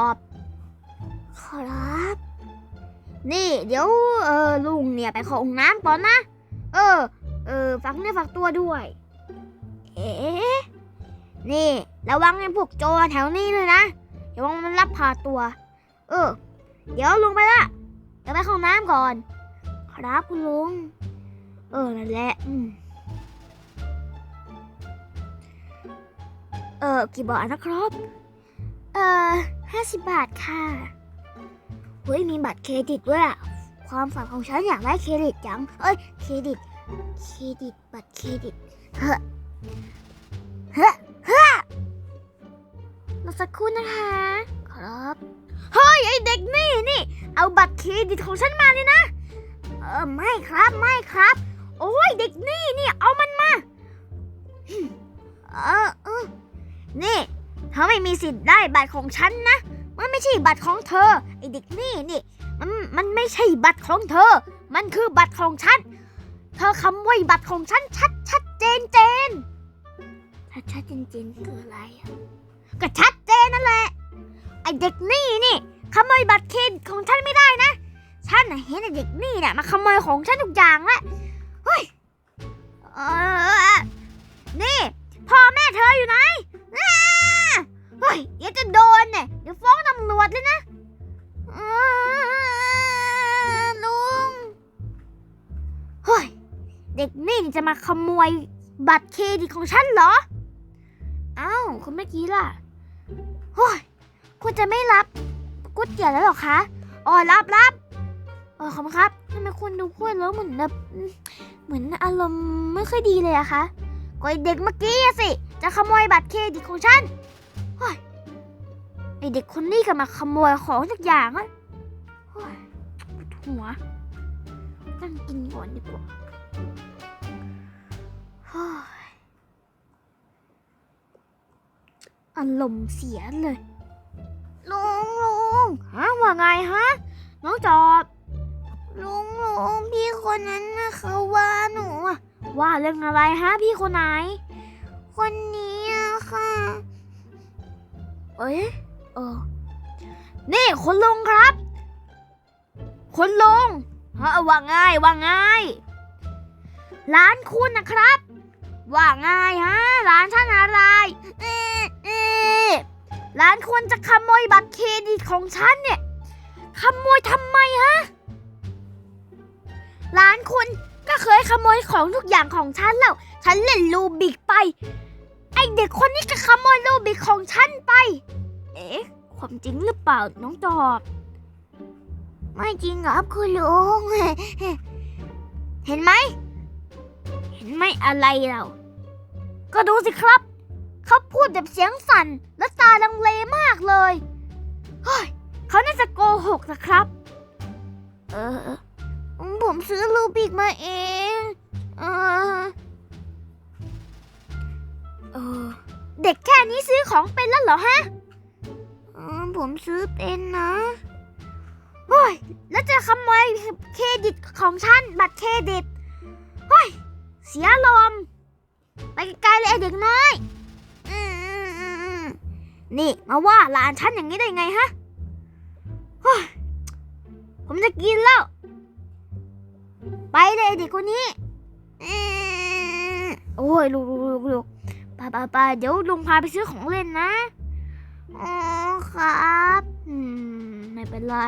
อบครับ นี่เดี๋ยวเออลุงเนี่ยไปเข้าห้องน้ำก่อนนะ เออ เออฝักเนื้อฝักตัวด้วย เอ๊ะนี่ระวังไอ้พวกโจรแถวนี้เลยนะระวังมันรับพาตัว เออ เดี๋ยวลุงไปละเดี๋ยวไปเข้าห้องน้ำก่อน ครับคุณลุง เออนั่นแหละเออกี่บาทนะครับ เออ ห้าสิบบาทค่ะ เฮ้ย มีบัตรเครดิตด้วยอะความฝันของฉันอยากได้เครดิตจัง เอ้ย เครดิต เครดิต บัตรเครดิต เฮ้อ เฮ้อ เฮ้อรอสักครู่นะคะ ครับ เฮ้ย ไอเด็กนี่นี่ เอาบัตรเครดิตของฉันมาเลยนะ เออ ไม่ครับ ไม่ครับ โอ้ย เด็กนี่นี่ เอามันมา ม่มีสิทธิ์ได้บัตรของฉันนะ มันไม่ใช่บัตรของเธอไอเด็กนี่นี่มันมันไม่ใช่บัตรของเธอ มันคือบัตรของฉัน เธอขโมยบัตรของฉันชัดชัดเจนเจนชัดชัดเจนเจนคืออะไรอะก็ชัดเจนนั่นแหละไอเด็กนี่นี่ขโมยบัตรเครดิตของฉันไม่ได้นะ ฉันน่ะเห็นไอเด็กนี่เนี่ยมาขโมยของฉันทุกอย่างละเฮ้ยเออนี่พ่อแม่เธออยู่ไหน จะมาขโมยบัตรเครดิตของฉันเหรอเอ้าคนเมื่อกี้ล่ะเฮ้ยคุณจะไม่รับก๋วยเตี๋ยวแล้วหรอคะ อ๋อรับรับเออขอบคุณครับทำไมคุณดูพูดแล้วเหมือนแบบเหมือนอารมณ์ไม่ค่อยดีเลยอะคะก็ไอเด็กเมื่อกี้สิ จะขโมยบัตรเครดิตของฉันเฮ้ยไอเด็กคนนี้ก็มาขโมยของทุกอย่างอะเฮ้ยปวดหัวนั่งกินก่อนดีกว่า อารมณ์เสียเลย ลุงลุงฮะว่าไงฮะ น้องจอบ ลุงลุงพี่คนนั้นนะเขาว่าหนูอะว่าเรื่องอะไรฮะ พี่คนไหน คนนี้อะค่ะ เอ้ยเออนี่คุณลุงครับคุณลุงฮะว่าไงว่าไงร้านคุณนะครับ ว่าไงฮะร้านท่านอะไรร้านคุณจะขโมยบัตรเครดิตของฉันเนี่ยขโมยทำไมฮะร้านคุณก็เคยขโมยของทุกอย่างของฉันแล้ว ฉันเล่นลูบิกไป ไอเด็กคนนี้ก็ขโมยลูบิกของฉันไป เอ๊ะ ความจริงหรือเปล่าน้องจอบ ไม่จริงครับคุณลุง เห็นไหม ไหมอะไรเราก็ดูสิครับ เขาพูดแบบเสียงสั่นและตาลังเลมากเลยเฮ้ยเขาน่าจะโกหกนะครับ เออ ผมซื้อลูบิกมาเองเออเออเด็กแค่นี้ซื้อของเป็นแล้วเหรอฮะออผมซื้อเป็นนะโอ้ยแล้วจะขโมยเครดิตของฉันบัตรเครดิตโอ้ย เสียลม ไปไกลๆเลยไอ้เด็กน้อยอืมอืมอืมอืมนี่มาว่าหลานฉันอย่างนี้ได้ไงฮะโอ้ยผมจะกินแล้ว ไปเลยเด็กคนนี้อืมโอ้ยลูกลูกลูกลูกไปไปไปเดี๋ยวลุงพาไปซื้อของเล่นนะอ๋อครับอืมไม่เป็นไร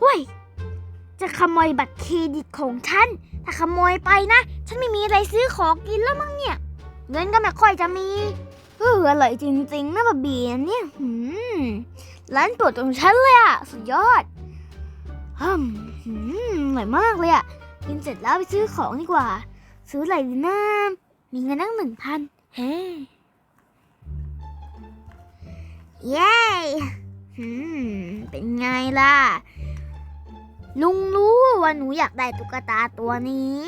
เว้ย จะขโมยบัตรเครดิตของฉัน ถ้าขโมยไปนะ ฉันไม่มีอะไรซื้อของกินแล้วมั้งเนี่ย เงินก็ไม่ค่อยจะมีเอออร่อยจริงๆนะบะเบียเนี่ยหืมร้านโปรดของฉันเลยอะสุดยอดฮึมหืมอร่อยมากเลยอะกินเสร็จแล้วไปซื้อของดีกว่า ซื้ออะไรดีนะมีเงินตั้งหนึ่งพันเฮ้เย้หืมเป็นไงล่ะ ลุงรู้ว่าหนูอยากได้ตุ๊กตาตัวนี้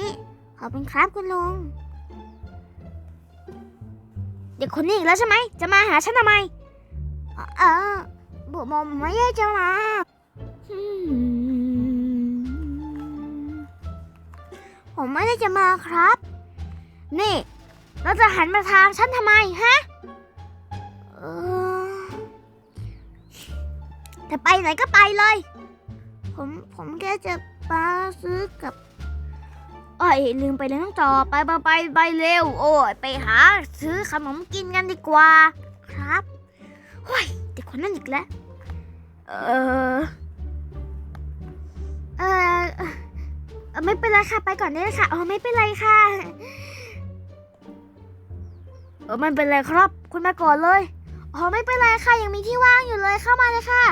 ขอเป็นครับคุณลุง เด็กคนนี้แล้วใช่ไหม จะมาหาฉันทำไม เออบุมมไม่ได้จะมาผมไม่ได้จะมาครับ นี่ เราจะหันมาทางฉันทำไมฮะจะไปไหนก็ไปเลย ผมแค่จะมาซื้อกับโอ้ยลืมไปเลยน้องจอไปไปไปไปเร็ว โอ้ยไปหาซื้อขนมกินกันดีกว่า ครับโอ้ยเด็กคนนั้นอีกแล้ว เออเออไม่เป็นไรค่ะไปก่อนได้เลยค่ะอ๋อไม่เป็นไรค่ะเออไม่เป็นไรครับ คุณมาก่อนเลยอ๋อไม่เป็นไรค่ะยังมีที่ว่างอยู่เลยเข้ามาเลยค่ะ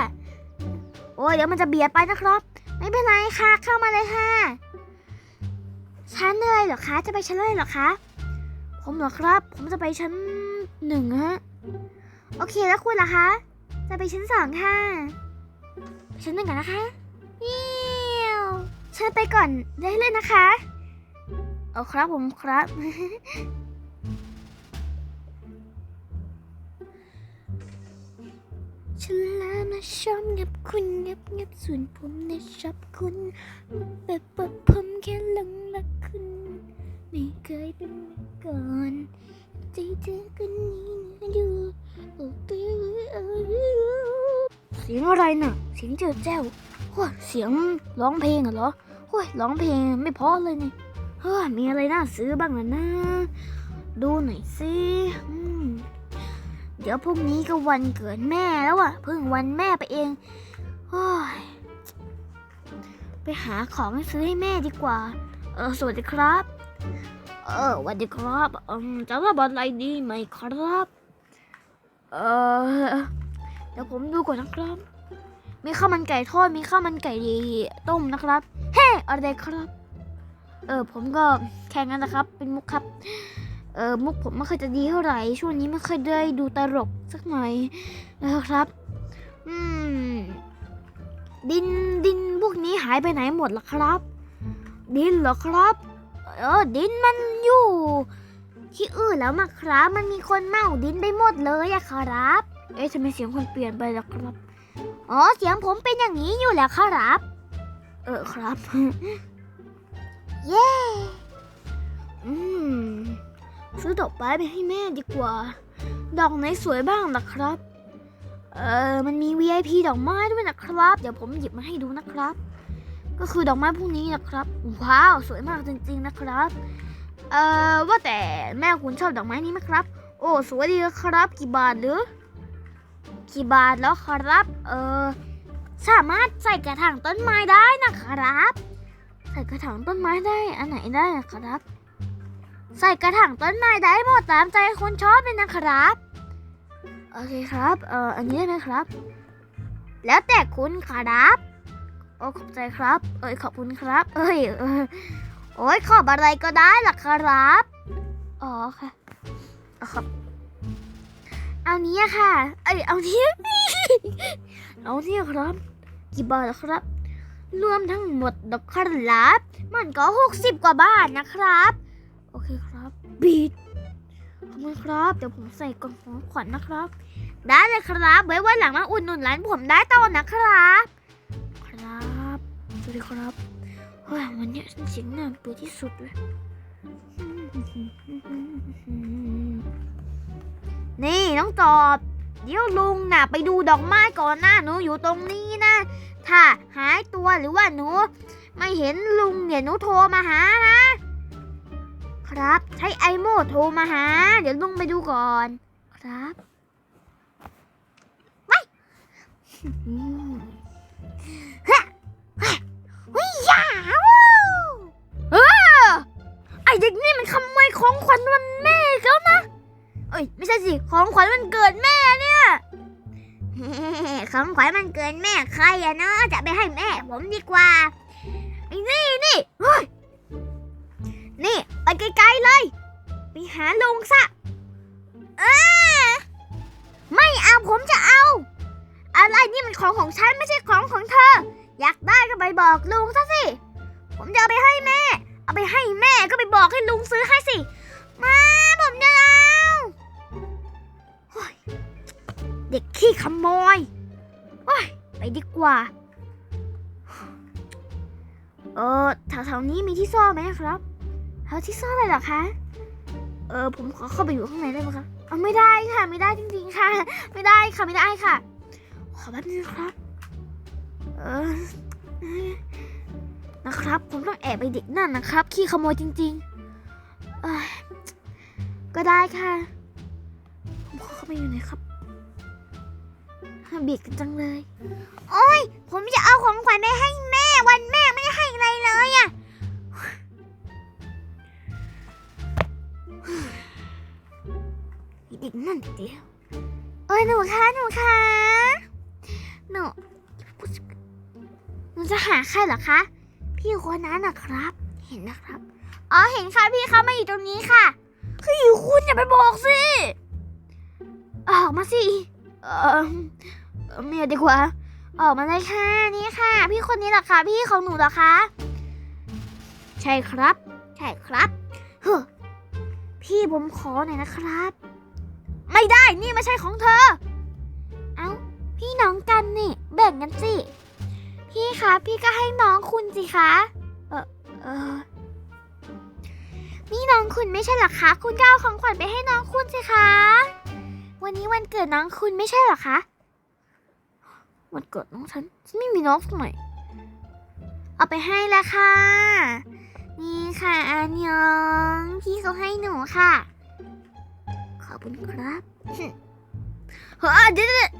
โอ้ยเดี๋ยวมันจะเบียดไปนะครับ ไม่เป็นไรค่ะเข้ามาเลยค่ะชั้นเลยเหรอคะ จะไปชั้นเลยเหรอคะ ผมเหรอครับ ผมจะไปชั้นหนึ่งฮะ โอเคแล้วคุณล่ะคะ จะไปชั้นสองค่ะ ชั้นหนึ่งกันนะคะเยี่ยวเชิญไปก่อนได้เลยนะคะ เอาครับผมครับ ฉันลามาชอบกับคุณงับงับส่วนผมนชอบคุณแบบแบบผมแค่หลงรักคุณ ไม่เคยเป็นมาก่อนใจเธอคนนี้นะดูโอ้ไปเสียงอะไรน่ะเสียงเจ้าแจ้วโอ้ยเสียงร้องเพลงเหรอโอ้ยร้องเพลงไม่พอเลยนี่เฮ้ยมีอะไรน่าซื้อบ้างล่ะนะ ดูหน่อยสิอืม เดี๋ยวพรุ่งนี้ก็วันเกิดแม่แล้วอะเพิ่งวันแม่ไปเองโอ้ยไปหาของซื้อให้แม่ดีกว่า เออสวัสดีครับ เออสวัสดีครับอืมจะรับอะไรดีไหมครับ เออเดี๋ยวผมดูก่อนนะครับ มีข้าวมันไก่ทอดมีข้าวมันไก่ต้มนะครับเฮ้อะไรครับ เออผมก็แค่นั้นนะครับ เป็นมุกครับ เออมุกผมไม่ค่อยจะดีเท่าไหร่ ช่วงนี้ไม่ค่อยได้ดูตลกสักหน่อยนะครับ อืม ดินดินพวกนี้หายไปไหนหมดล่ะครับ ดินเหรอครับ เออ ดินมันอยู่ ที่อื่นแล้วมาครับ มันมีคนเมาดินไปหมดเลยอะครับ เอ๊ะทำไมเสียงคนเปลี่ยนไปล่ะครับ อ๋อ เสียงผมเป็นอย่างนี้อยู่แล้วครับ เออครับ เย้ อืม ซื้อดอกไม้ไปให้แม่ดีกว่า ดอกไหนสวยบ้างล่ะครับ เออมันมี VIP ดอกไม้ด้วยนะครับ เดี๋ยวผมหยิบมาให้ดูนะครับ ก็คือดอกไม้พวกนี้นะครับ ว้าว สวยมากจริง ๆนะครับ เอ่อว่าแต่แม่คุณชอบดอกไม้นี้ไหมครับ โอ้สวยดีครับ กี่บาทหรือ กี่บาทแล้วครับ เออสามารถใส่กระถางต้นไม้ได้นะครับ ใส่กระถางต้นไม้ได้ อันไหนได้อะครับ ใส่กระถางต้นไม้ได้หมดตามใจคนชอบเลยนะครับ โอเคครับ เอ่อ อันนี้ได้ไหมครับ แล้วแต่คุณครับ โอ้ขอบใจครับ เอ้ยขอบคุณครับ เอ้ยเออโอ้ยขอบอะไรก็ได้ล่ะครับ อ๋อค่ะเอาครับ เอานี้ค่ะ เอ้ยเอานี้เอานี้ครับ กี่บาทครับ รวมทั้งหมดดอกครับ มันก็หกสิบกว่าบาทนะครับ เคครับบีดขอบคุณครับ เดี๋ยวผมใส่กล่องของขวัญนะครับ ได้เลยครับไว้วันหลังมาอุดหนุนร้านผมได้ต่อนะครับ ครับสวัสดีครับเฮ้ยวันนี้ฉันเสียงน่าเบื่อที่สุดเลยนี่น้องจอบเดี๋ยวลุงน่ะ ไปดูดอกไม้ก่อนนะหนูอยู่ตรงนี้นะ ถ้าหายตัวหรือว่าหนู ไม่เห็นลุงเนี่ยหนูโทรมาหานะ ครับ ใช้ไอโมโทรมาหา เดี๋ยวลุงไปดูก่อน ครับไปฮะฮะวิยาวเออไอเด็กนี่มันขโมยของขวัญวันแม่เขานะเอ้ยไม่ใช่สิของขวัญวันเกิดแม่เนี่ยของขวัญมันเกิดแม่ใครอะเนาะจะไปให้แม่ผมดีกว่าไอ้นี่นี่เฮ้ย นี่ ไปไกลๆเลย ไปหาลุงซะเออไม่เอาผมจะเอา อะไรนี่มันของของฉันไม่ใช่ของของเธอ อยากได้ก็ไปบอกลุงซะสิ ผมจะเอาไปให้แม่ เอาไปให้แม่ก็ไปบอกให้ลุงซื้อให้สิ มาผมจะเอาโอ้ยเด็กขี้ขโมยโอ้ยไปดีกว่า เออแถวๆนี้มีที่ซ่อนไหมครับ แถวที่ซ่อนอะไรเหรอคะ เออผมขอเข้าไปอยู่ข้างในได้ไหมคะเอาไม่ได้ค่ะ ไม่ได้จริงๆค่ะ ไม่ได้ค่ะไม่ได้ค่ะ ขอแป๊บนึงครับ เออนะครับ ผมต้องแอบไปเด็กนั่นนะครับ ขี้ขโมยจริงๆเอ้ยก็ได้ค่ะ ผมขอเข้าไปอยู่หน่อยครับเบียดกันจังเลย โอ้ย ผมจะเอาของขวัญไปให้แม่วันแม่ไม่ได้ให้อะไรเลยอะ เด็กนั่นเดียวเอ้ยหนูคะหนูคะหนูหนูจะหาใครเหรอคะพี่คนนั้นนะครับ เห็นนะครับ อ๋อเห็นค่ะพี่เขามาอยู่ตรงนี้ค่ะคือคุณอย่าไปบอกสิออกมาสิเออเอเมียดีกว่า ออกมาเลยค่ะนี่ค่ะ พี่คนนี้เหรอคะพี่ของหนูเหรอคะใช่ครับ ใช่ครับเฮ้พี่ผมขอหน่อยนะครับ ไม่ได้นี่ไม่ใช่ของเธอ เอ้า พี่น้องกันนี่ แบ่งกันสิ พี่คะพี่ก็ให้น้องคุณสิคะ เออเออนี่น้องคุณไม่ใช่หรอคะ คุณก็เอาของขวัญไปให้น้องคุณสิคะ วันนี้วันเกิดน้องคุณไม่ใช่หรอคะวันเกิดน้องฉันฉันไม่มีน้องสักหน่อยเอาไปให้ละค่ะ นี่ค่ะอันยอง พี่เขาให้หนูค่ะ ขอบคุณครับเฮ้ยเดี๋ยวเดี๋ยว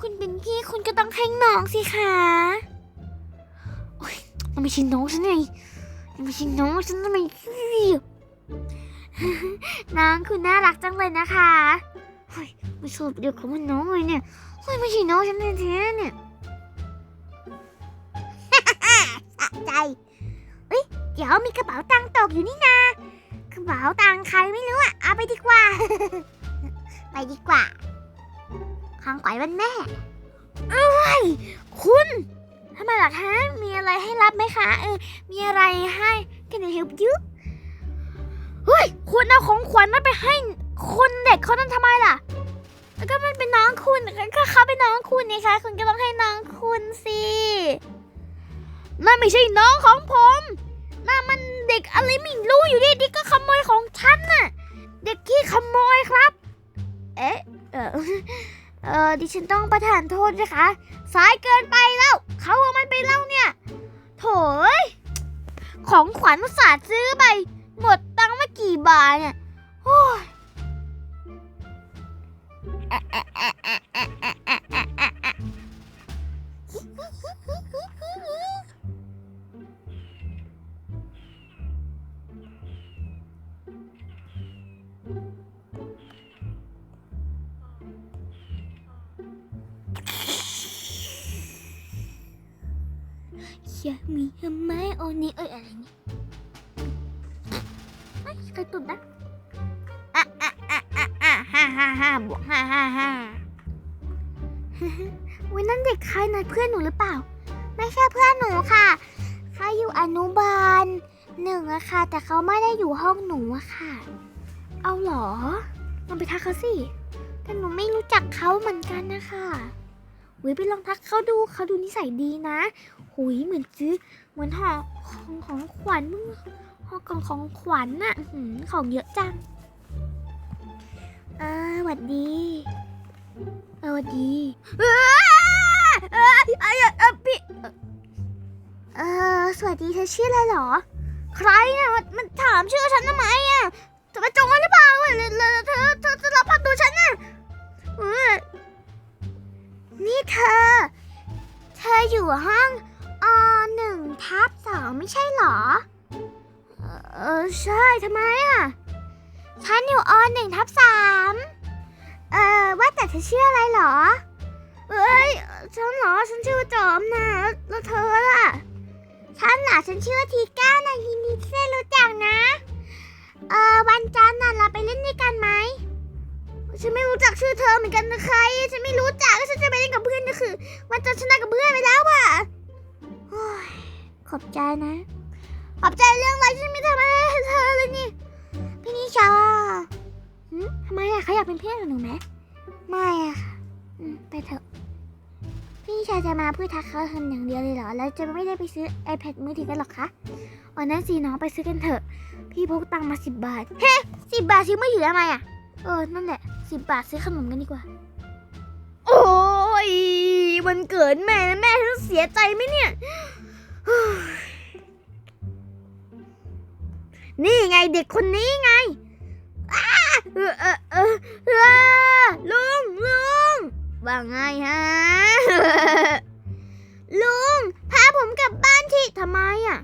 คุณเป็นพี่คุณก็ต้องให้น้องสิคะโอ๊ยมันไม่ใช่น้องฉันไงมันไม่ใช่น้องฉันทำไมน้องคุณน่ารักจังเลยนะคะเฮ้ยไม่ชอบเรียกเขาว่าน้องเลยเนี่ยเฮ้ยไม่ใช่น้องฉันแท้ๆเนี่ยสะใจเอ้ยเดี๋ยวมีกระเป๋าตังค์ตกอยู่นี่นากระเป๋าตังค์ใครไม่รู้อะเอาไปดีกว่า ไปดีกว่าของขวัญวันแม่เอ้ยคุณทำไมล่ะคะมีอะไรให้รับไหมคะเออมีอะไรให้ Can I help you เฮ้ยคุณเอาของขวัญนั้นไปให้คนเด็กเขานั้นทำไมล่ะแล้วก็มันเป็นน้องคุณก็เขาเป็นน้องคุณนี่คะคุณก็ต้องให้น้องคุณสินั่นไม่ใช่น้องของผมนั่นมันเด็กอะไรไม่รู้อยู่ดีๆก็ขโมยของฉันน่ะ เด็กขี้ขโมยครับ เอ๊ะเออเออดิฉันต้องประทานโทษนะคะสายเกินไปแล้วเขาเอามันไปเล้าเนี่ย โถยของขวัญอุตส่าห์ซื้อไป หมดตังค์ไม่กี่บาทเนี่ยโอ้ย วันนั้นเด็กใครนะเพื่อนหนูหรือเปล่า ไม่ใช่เพื่อนหนูค่ะเขาอยู่อนุบาลหนึ่งอะค่ะ แต่เขาไม่ได้อยู่ห้องหนูอะค่ะ เอาเหรอลองไปทักเขาสิ แต่หนูไม่รู้จักเขาเหมือนกันนะคะอุ้ยไปลองทักเขาดูเขาดูนิสัยดีนะ หุยเหมือนซื้อเหมือนห่อของของขวัญมึงห่อกล่องของขวัญน่ะของเยอะจัง เออหวัดดี เออหวัดดีเออเออเออเออพี่เออสวัสดีเธอชื่ออะไรเหรอ ใครอะมันมันถามชื่อฉันทำไมอะเธอไปจงไว้หรือเปล่าอะเธอเธอเธอจะรับพัดดูฉันน่ะเออนี่เธอ เธออยู่ห้องอหนึ่งทับสองไม่ใช่เหรอ เออใช่ทำไมอะ ฉันอยู่อหนึ่งทับสาม เออว่าแต่เธอชื่ออะไรเหรอ เอ้ย ฉันเหรอ ฉันชื่อจอมนะแล้วเธอล่ะ ฉันน่ะฉันชื่อทีก้านะยินดีที่ได้รู้จักนะ เออวันจันทร์น่ะเราไปเล่นด้วยกันไหม ฉันไม่รู้จักชื่อเธอเหมือนกันนะใคร ฉันไม่รู้จักแล้วฉันจะไปเล่นกับเพื่อนก็คือ วันจันทร์ชนะกับเพื่อนไปแล้วอะขอบใจนะ ขอบใจเรื่องอะไรฉันไม่ทำอะไรเธอเลยนี่ ทำไมอะเขาอยากเป็นเพื่อนกับหนูไหมไม่อะค่ะอืมไปเถอะ พี่นิชาจะมาเพื่อทักเขาทำอย่างเดียวเลยเหรอ แล้วจะไม่ได้ไปซื้อ iPad มือถือกันหรอคะวันนั้นสิน้องไปซื้อกันเถอะ พี่พกตังค์มาสิบบาท เฮ้สิบบาทซื้อมือถือทำไมอะเออ นั่นแหละสิบบาทซื้อขนมกันดีกว่า โอ้ยวันเกิดขินแม่นะแม่ฉันเสียใจไหมเนี่ย นี่ไงเด็กคนนี้ไงอ้า เออเออเออเออลุงลุงว่าไงฮะ ลุง พาผมกลับบ้านที่ทำไมอะ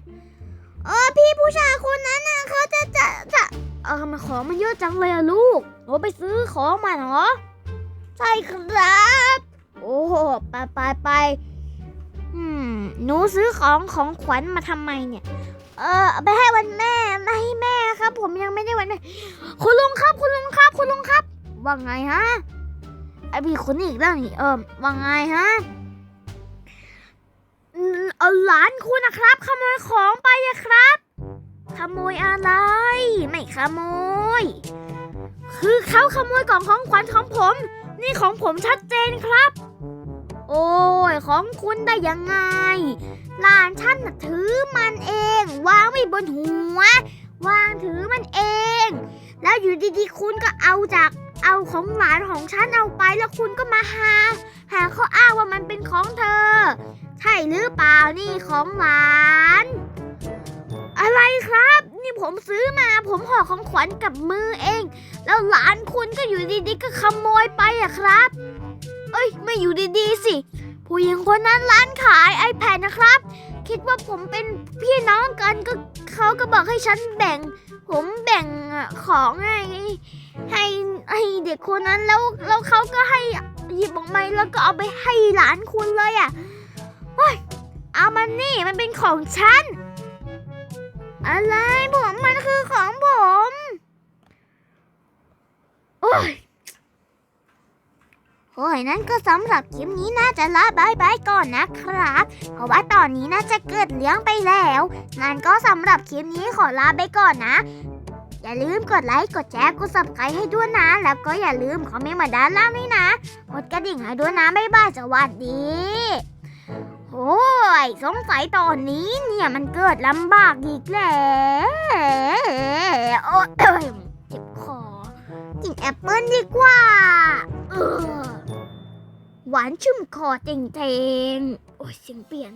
เออพี่ผู้ชายคนนั้นน่ะเขาจะจะจะเออมาของมันเยอะจังเลยอะลูกโอ้ไปซื้อของมาเหรอ ใช่ครับ โอ้โหไปไปไปอืมหนูซื้อของของขวัญมาทำไมเนี่ย เออไปให้วันแม่ไม่ให้แม่ครับ ผมยังไม่ได้วันแม่คุณลุงครับ คุณลุงครับ คุณลุงครับ ว่าไงฮะไอพี่คนนี้อีกแล้วนี่เออว่าไงฮะเอาหลานคุณนะครับ ขโมยของไปอะครับ ขโมยอะไร ไม่ขโมย คือเขาขโมยกล่องของขวัญของผม นี่ของผมชัดเจนครับ โอ้ยของคุณได้ยังไง หลานฉันน่ะถือมันเอง วางไว้บนหัว วางถือมันเอง แล้วอยู่ดีๆคุณก็เอาจากเอาของหลานของฉันเอาไปแล้วคุณก็มาหา หาข้ออ้างว่ามันเป็นของเธอ ใช่หรือเปล่านี่ของหลาน อะไรครับ นี่ผมซื้อมาผมห่อของขวัญกับมือเอง แล้วหลานคุณก็อยู่ดีๆก็ขโมยไปอะครับ เอ้ย ไม่อยู่ดีๆสิ ผู้หญิงคนนั้นร้านขาย iPad นะครับ คิดว่าผมเป็นพี่น้องกันก็เขาก็บอกให้ฉันแบ่ง ผมแบ่งของให้ให้ให้เด็กคนนั้นแล้วแล้วเขาก็ให้หยิบออกมาแล้วก็เอาไปให้หลานคุณเลยอะ่ะเฮ้ยเอามันนี่มันเป็นของฉัน อะไรผมมันคือของผม โอ้ย โอ้ยนั่นก็สำหรับคลิปนี้น่าจะลาบายบายก่อนนะครับ เพราะว่าตอนนี้น่าจะเกิดเลี้ยงไปแล้วงั้นก็สำหรับคลิปนี้ขอลาไปก่อนนะ อย่าลืมกดไลค์ กดแชร์ กด subscribe ให้ด้วยนะ แล้วก็อย่าลืมคอมเมนต์มาด้านล่างด้วยนะกดกระดิ่งให้ด้วยนะบ๊ายบายสวัสดีโอ้ยสงสัยตอนนี้เนี่ยมันเกิดลำบากอีกแล้วโอ้ยเจ็บคอกินแอปเปิ้ลดีกว่าเออ หวานชุ่มคอจริงๆ โอ้ยเสียงเปลี่ยน